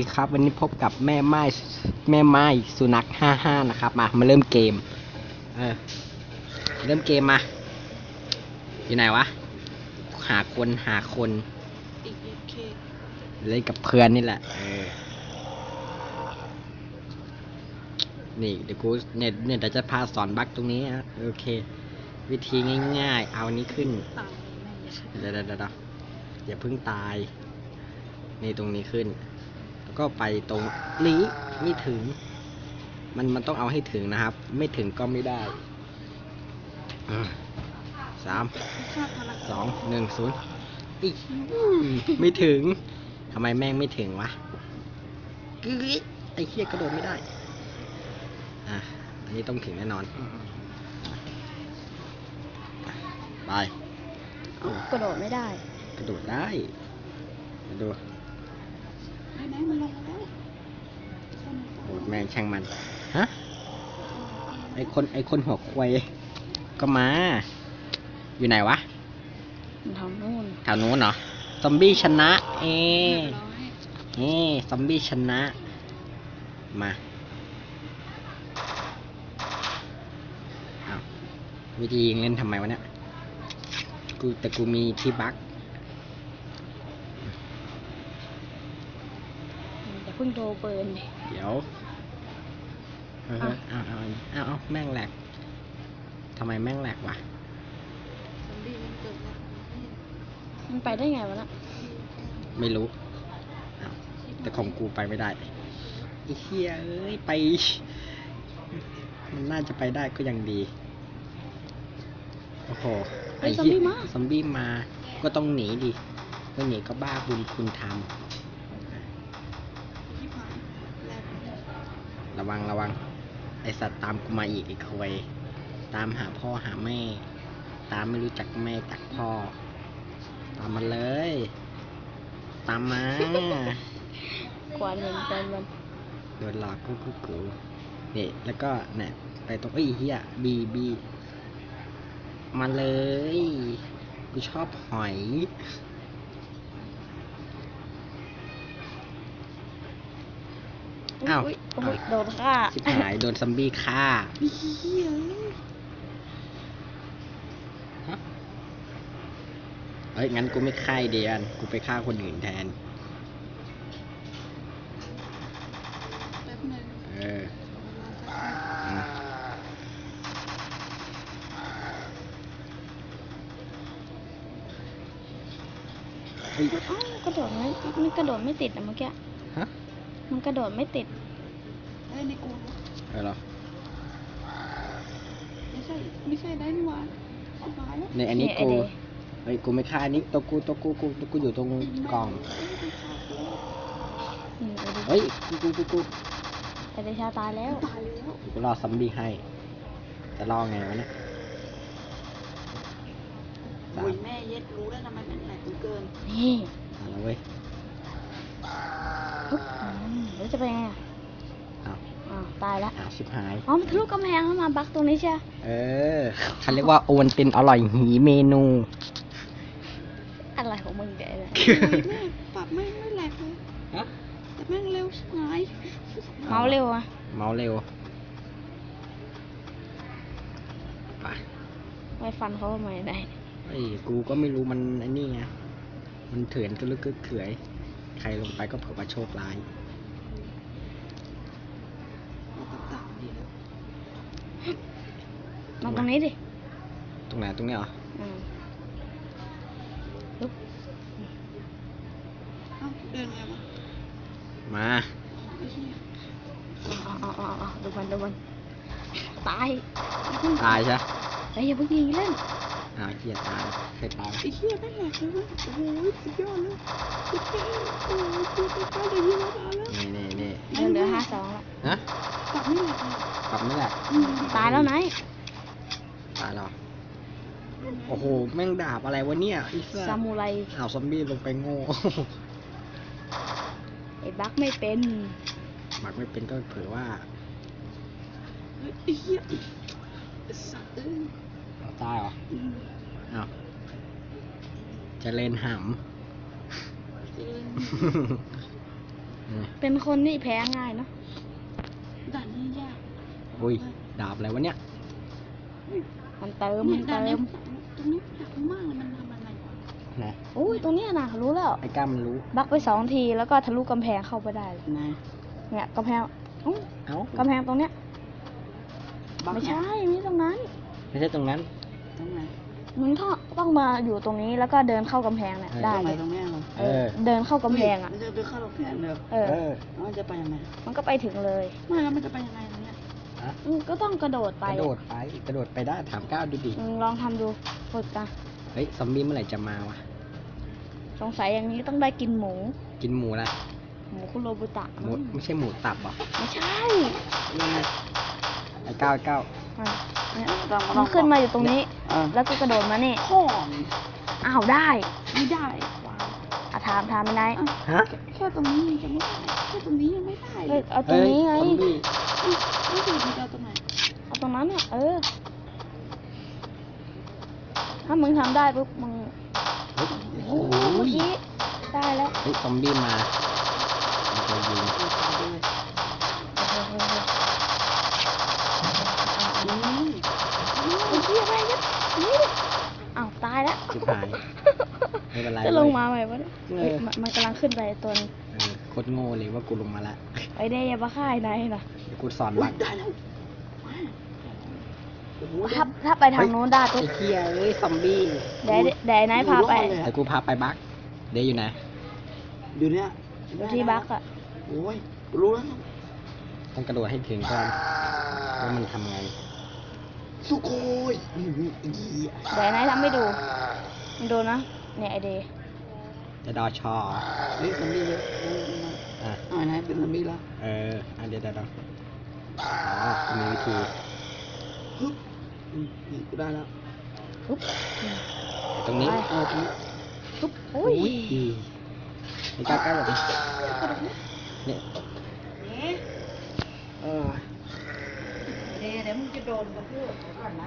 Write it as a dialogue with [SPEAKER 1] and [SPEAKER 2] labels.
[SPEAKER 1] ดีครับวันนี้พบกับแม่ไม้แม่ไม้สุนัขห้าห้านะครับ มามาเริ่มเกม เออ เริ่มเกมมา อยู่ไหนวะ หาคนหาคน
[SPEAKER 2] เล่
[SPEAKER 1] นกับเพื่อนนี่แหละเออนี่เดี๋ยวกูเนี่ยเนี่ยเดี๋ยวจะพาสอนบักตรงนี้นะโอเค วิธีง่ายๆ เอาอันนี้ขึ้นเดี๋ยวเดี๋ยวเดี๋ยวอย่าเพิ่งตาย นี่ตรงนี้ขึ้น ก็ไปตรงนี้ไม่ถึง มันมันต้องเอาให้ถึงนะครับ ไม่ถึงก็ไม่ได้อะสาม
[SPEAKER 2] ค่าพลัง
[SPEAKER 1] สองหนึ่งศูนย์อีกอืมไม่ถึงทำไมแม่งไม่ถึงวะกึ๊ดไอ้เหี้ยกระโดดไม่ได้ อะ อันนี้ต้องถึงแน่นอน ไปเอา
[SPEAKER 3] กระโดดไม่ได้
[SPEAKER 1] กระโดดได้มาดู โหดแม่งช่างมัน ฮะ ไอคนไอคนหัวควายก็มา อยู่ไหนวะ
[SPEAKER 3] มันทำนู่น
[SPEAKER 1] แถวนู้นเหรอ ซอมบี้ชนะ เอ
[SPEAKER 2] เรียบร้อย
[SPEAKER 1] เฮ้ซอมบี้ชนะ มาอ้าววิธียิงเล่นทำไมวะเนี่ย กูแต่กูมีที่บั๊ก
[SPEAKER 3] อย่า เพิ่งโดนเบิร์นดิ
[SPEAKER 1] เดี๋ยวเออเอาเอาเอาเอาแม่งแหลกทำไมแม่งแหลกวะ
[SPEAKER 2] ซอมบี้มันเกิดแล้ว
[SPEAKER 3] มันไปได้ไงวะน่ะ
[SPEAKER 1] ไม่รู้อ้าวแต่ของกูไปไม่ได้ไอ้เหี้ยเอ้ยไป มันน่าจะไปได้ก็ยังดี โอ้โห
[SPEAKER 3] ไอ้ซอม
[SPEAKER 1] เหี้ย
[SPEAKER 3] บี้มา
[SPEAKER 1] ซอมบี้มา ก็ต้องหนีดิไม่หนีก็บ้าบุญคุณท
[SPEAKER 2] ที่ผ่านแล้วำ
[SPEAKER 1] ระวังระวัง ไอสัตว์ตามกูมาอีกไอ้ควยตามหาพ่อหาแม่ ตามไม่รู้จักแม่จักพ่อ ตามมาเลย ตามมา
[SPEAKER 3] กวาดเงินกันมัน
[SPEAKER 1] โดนหลอกกูกูกูนี่แล้วก็เนี่ยไปตรงเอ้ยเฮียบีบีมาเลย กูชอบหอย อ้าว
[SPEAKER 3] อุ๊ยอุ๊ยโดนฆ่า
[SPEAKER 1] ชิบหายโดนซัมบี้ฆ่า
[SPEAKER 2] อีเหี้ย
[SPEAKER 1] เอ้ยงั้นกูไม่ฆ่าไอ้เดียนกูไปฆ่าคนอื่นแทน
[SPEAKER 2] แป๊บหนึง
[SPEAKER 1] เออ
[SPEAKER 2] เวลาสักพัก
[SPEAKER 1] อืมเฮ้ย
[SPEAKER 3] อ้าวกระโดดไม่มันกระโดดไม่ติดนะเมื่อกี้
[SPEAKER 1] ฮะ
[SPEAKER 3] มันกระโดดไม่ติด
[SPEAKER 2] เอ้ยในกูนะ
[SPEAKER 1] เออเหรอ
[SPEAKER 2] ไม่ใช่ ไม่ใช่ได้นี่หว่ากูตายแล้ว
[SPEAKER 1] ในอันนี้
[SPEAKER 3] ไอ้
[SPEAKER 1] กู
[SPEAKER 3] เดย์
[SPEAKER 1] เฮ้ยกูไม่ฆ่าอันนี้ตัวกูตัวกูกูตัวกูอยู่ตรงกล่อง
[SPEAKER 3] อืมไอ้เดย์
[SPEAKER 1] เฮ้ยกูกูกูกู
[SPEAKER 3] ไอ้เดชาตายแล้ว
[SPEAKER 2] ตายแล้ว
[SPEAKER 1] กูรอซัมบี้ให้ จะรอไงวะเนี่ยสา
[SPEAKER 2] โอ้
[SPEAKER 1] ม
[SPEAKER 2] ยแม่เย็ดรู้แล้วทำไมมันแหลกเหลือเกิน
[SPEAKER 3] นี่
[SPEAKER 1] สามแล้วเว้ย
[SPEAKER 3] ปึ๊บอืม แล้วจะไปยังไงอะ
[SPEAKER 1] อ้าว
[SPEAKER 3] อ้าวตายแล้ว
[SPEAKER 1] อ้าวชิบหาย
[SPEAKER 3] อ๋อมันทะลุกำแพงแล้วมาบักตรงนี้ใช่ไหม
[SPEAKER 1] เออเขาเรียกว่าโอวันตินอร่อยหีเมนู
[SPEAKER 3] อะไรของมึงเดี๋ยวเนี่ย
[SPEAKER 2] โอ้ยแม่ปรับแม่งไม่แหลกเลย
[SPEAKER 1] ฮะ
[SPEAKER 2] แต่แม่งเร็วชิบหาย
[SPEAKER 3] เมาส์เร็วอะ
[SPEAKER 1] เมาส์เร็วไป
[SPEAKER 3] ไปฟันเขาทำไมได้
[SPEAKER 1] ไอ้ยกูก็ไม่รู้มันไอ้นี่ไง มันเถื่อนก็ลึกกึกเขือย ใครลงไปก็เผื่อว่าโชคร้าย
[SPEAKER 2] เอากับต่างดีแล้ว
[SPEAKER 3] มาตรงนี้ดิ
[SPEAKER 1] ตรงไหนตรงนี้เหรอ
[SPEAKER 3] อืมปึ๊บ
[SPEAKER 2] เอ้าเดินไงวะ
[SPEAKER 1] มา
[SPEAKER 2] ไอ้เหี้ย
[SPEAKER 3] เอาเอาเอา เอาดูมันดูมันตาย
[SPEAKER 1] ตายใช่
[SPEAKER 3] เฮ้ยอย่าเพิ่งยิงเล่น
[SPEAKER 1] อ่าวเกียตายเคยตาย
[SPEAKER 2] ไอ้เหี้ยไม่งแหลกเลยเว้ยโอ้โหสุดยอดเลยสุดยอดโอ้โหกูไปใกล้จะยิงแล้วมาแล้ว
[SPEAKER 1] นี่นี่นี่
[SPEAKER 3] เรื่องเหลือห้าสองละ
[SPEAKER 1] ฮะ
[SPEAKER 2] ปรับไม่แหลกเลย
[SPEAKER 1] กลับนี่แหละ
[SPEAKER 2] อืม
[SPEAKER 3] ตายแล้วไหน
[SPEAKER 1] ตายแล้วโอ้โห แม่งดาบอะไรวะเนี่ยไอ้สั
[SPEAKER 3] ซา
[SPEAKER 1] ส
[SPEAKER 3] มูไร
[SPEAKER 1] อ้าวซอมบี้ลงไปโง่
[SPEAKER 3] ไอ้บักไม่เป็น
[SPEAKER 1] หมักไม่เป็นก็เผื่อว่า
[SPEAKER 2] เฮ้ยไอ้เหี้ยไอ้สัตว์เอ้ย
[SPEAKER 1] เอาตายเหรอ
[SPEAKER 2] อืม
[SPEAKER 1] อ้าวจะเล่นห
[SPEAKER 2] เจริญำ
[SPEAKER 1] อืม
[SPEAKER 3] เป็นคนนี่แพ้ง่ายเนาะ
[SPEAKER 2] ด่านนี้ยาก
[SPEAKER 1] อุ้ยดาบอะไรวะเนี่ย
[SPEAKER 3] มันเติม
[SPEAKER 2] เนี่
[SPEAKER 3] มั
[SPEAKER 2] ย
[SPEAKER 3] น
[SPEAKER 2] ด่าน
[SPEAKER 3] เติ
[SPEAKER 2] นี้
[SPEAKER 3] ม
[SPEAKER 2] ตรงนี้อยากรู้มากเลยมันทำอะไรวะ
[SPEAKER 1] นะ
[SPEAKER 3] อุ้ยตรงเนี้ยนะรู้แล้ว
[SPEAKER 1] ไอ้ก้ามันรู้
[SPEAKER 3] บักไปสองทีแล้วก็ทะลุกำแพงเข้าไปได้เลย
[SPEAKER 2] ไหน
[SPEAKER 3] เนี่ยกำแพงอุ๊ย
[SPEAKER 1] เอ้ากำ
[SPEAKER 3] แพงตรงเนี้ย
[SPEAKER 2] บัก
[SPEAKER 3] ไม่
[SPEAKER 2] เนี่ย
[SPEAKER 3] ใช่ไม่ใช่ตรงนั้น
[SPEAKER 1] ไม่ใช่ตรงนั้น
[SPEAKER 2] ตรงไหน
[SPEAKER 3] มึงต้องต้องมาอยู่ตรงนี้แล้วก็เดินเข้ากำแพงเนี่ย
[SPEAKER 1] เออ
[SPEAKER 3] ได้
[SPEAKER 2] ตรงไหน
[SPEAKER 3] เลย
[SPEAKER 2] ตรงเนี้ยเหรอ
[SPEAKER 3] เออเดินเข้ากำแพงอะ
[SPEAKER 2] มันจะไปเข้ากำแพงเด้อ
[SPEAKER 3] เออ
[SPEAKER 1] เออ
[SPEAKER 2] แล้วมันจะไปยังไง
[SPEAKER 3] มันก็ไปถึงเลย
[SPEAKER 2] ไม่แล้วมันจะไปยังไงตรงเนี้ย
[SPEAKER 1] อะ
[SPEAKER 3] อืมก็ต้องกระโดด
[SPEAKER 1] ก
[SPEAKER 3] ไประ
[SPEAKER 1] โดดไปกระโดดไปได้ถามก้าวดูดิ
[SPEAKER 3] อืมลองทำดูฝึกนะ
[SPEAKER 1] เฮ้ยซอมบี้เมื่อไหร่จะมาวะ
[SPEAKER 3] สงสัยอย่างนี้ต้องได้กินหมู
[SPEAKER 1] กินหมูละ
[SPEAKER 3] หมูคุโรบุตะ
[SPEAKER 1] หมูไม่ใช่หมูตับเหรอ
[SPEAKER 3] ไม่ใช่
[SPEAKER 2] ยังไง
[SPEAKER 1] ไอ้ก้าวไอ้ก้าว
[SPEAKER 3] อะเนี่ย
[SPEAKER 2] ต้อง
[SPEAKER 3] มันขึ้นมาอยู่ตรงนี้
[SPEAKER 2] เออ
[SPEAKER 3] แล้วก็กระโดดมานี่
[SPEAKER 2] ข้อ
[SPEAKER 3] อ้าวได้
[SPEAKER 2] ไม่ได้ว้าว
[SPEAKER 3] อะถามถามไม่ได้
[SPEAKER 2] อะ
[SPEAKER 1] ฮะ
[SPEAKER 2] แค่ตรงนี้ยังไม่ได้แค่ตรงนี้ยังไม่ได้
[SPEAKER 3] เอ้ยเอาตรงนี้ไง
[SPEAKER 1] เฮ้ยซอมบี้
[SPEAKER 2] อุ๊ยไม่ถูกที่จะเอาตรงไหน
[SPEAKER 3] เอาตรงนั้นเนี่ยเออ ถ้ามึงทำได้ปุ๊บมึง
[SPEAKER 1] เฮ้ย
[SPEAKER 3] โอ้
[SPEAKER 1] โอ้
[SPEAKER 3] โหเมื่อ
[SPEAKER 1] โห
[SPEAKER 3] กี้ได้แล้ว
[SPEAKER 1] เฮ้ยซอมบี้มามันจะยิง
[SPEAKER 2] เอาตามไปเลย
[SPEAKER 3] เฮ้ยเฮ้ยเฮ้ย
[SPEAKER 2] อืม
[SPEAKER 3] ไอ้เหี้ย อะไรเนี่ยนี่อ้าวตายแล้ว
[SPEAKER 1] ชิบหายไม่เป็นไร
[SPEAKER 3] จะลง
[SPEAKER 1] เว้ย
[SPEAKER 3] มาไหมวะเนี่ย
[SPEAKER 1] เออ
[SPEAKER 3] เฮ้ยมันมันกำลังขึ้นไปตัวนึง
[SPEAKER 1] เออโคตรโง่เลยว่ากูลงมาละ
[SPEAKER 3] ไอ้เด้อย่ามาฆ่าไอ้นายนะ
[SPEAKER 1] เดี๋ยวกูสอน
[SPEAKER 2] อุ๊
[SPEAKER 1] บั
[SPEAKER 2] ย
[SPEAKER 1] ก
[SPEAKER 2] ได้แล้วมาโอ้โห
[SPEAKER 3] ถ้าถ้าไปทางโน้นได้ปุ๊บ
[SPEAKER 1] ไอ้เหี้ยเอ้ยซอมบี้
[SPEAKER 3] เดี๋ยวเดี๋ยวไอ้นายพาไป
[SPEAKER 1] แต่กูพาไปบักเดี๋ยวอยู่ไหน
[SPEAKER 2] อยู่เนี่ย
[SPEAKER 3] อยู่ที่บักอะ
[SPEAKER 2] โอ้ยรู้แล้ว
[SPEAKER 1] ต้องกระโดดให้ถึงก่อนว่ามันทำไง
[SPEAKER 2] สุโคยอืมอีเหี้ย
[SPEAKER 3] เดี๋ยวไอ้นายทำให้ดูมันดูนะเนี่ยไอเดย์
[SPEAKER 1] จะดอชอ
[SPEAKER 2] เฮ้ยซอมบี้เยอะนั่นนั่น
[SPEAKER 1] อะ
[SPEAKER 2] อ่าไหนเป็นซอมบี้แล้ว
[SPEAKER 1] เอออันเดี๋ยวเดี๋ยวเดี๋ยวอ๋อมีวิธี
[SPEAKER 2] ฮึบอืมนี่กูได้แล้ว
[SPEAKER 3] ปุ๊บ
[SPEAKER 1] ตรงนี้
[SPEAKER 3] ไป
[SPEAKER 2] เอาตรงนี้
[SPEAKER 3] ปุ๊บอุ้ย
[SPEAKER 1] ไอ้ก้าวก้าวแบบนี้เนี่ย
[SPEAKER 2] เออ เดี๋ยวเดี๋